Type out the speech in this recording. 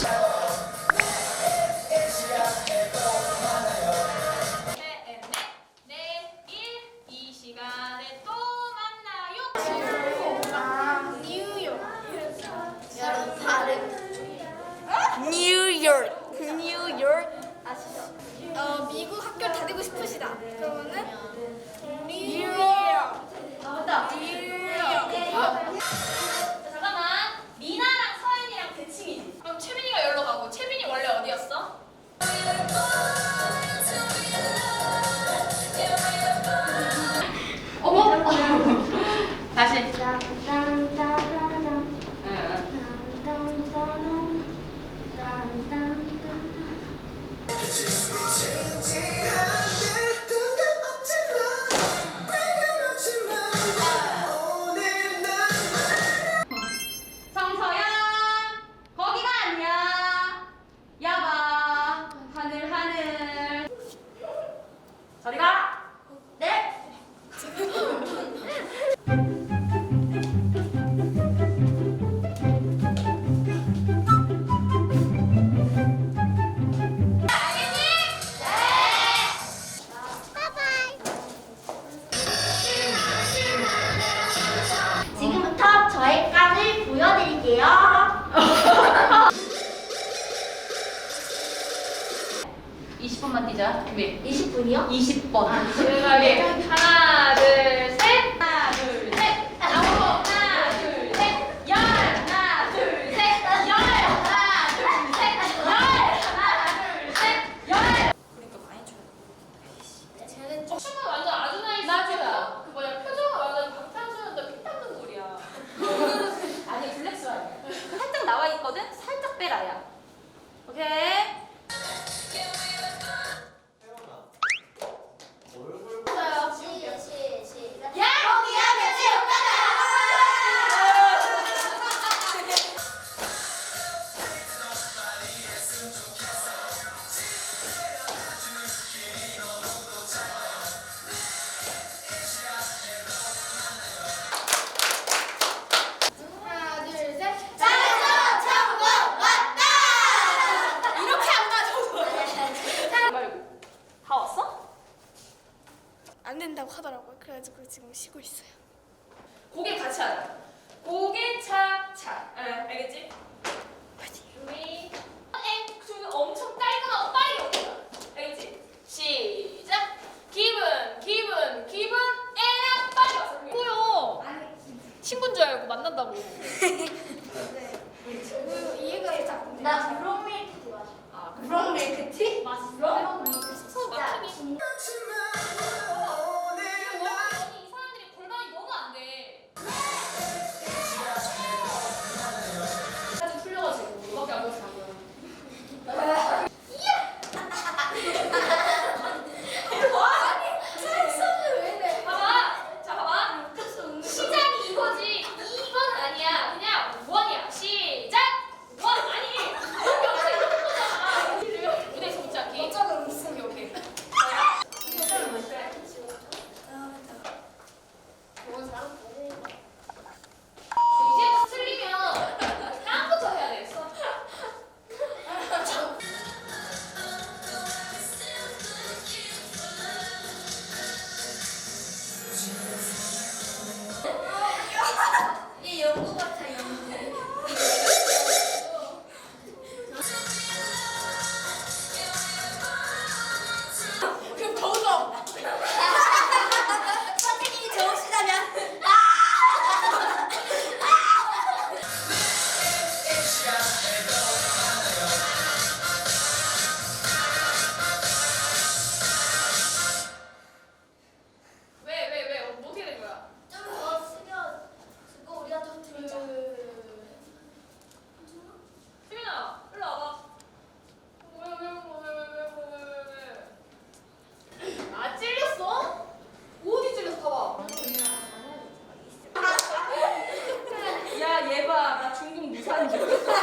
Let's go. 不知 20분만 뛰자. 준비. 20분이요? 20번. 아홉 하나 둘셋열 하나 둘, 셋. 오케이. 그러니까 줘. 네. 쟤는 좀. 지금 쉬고 있어요. 고개 같이 하자. 고개 차차. 아, 알겠지? yardımcı.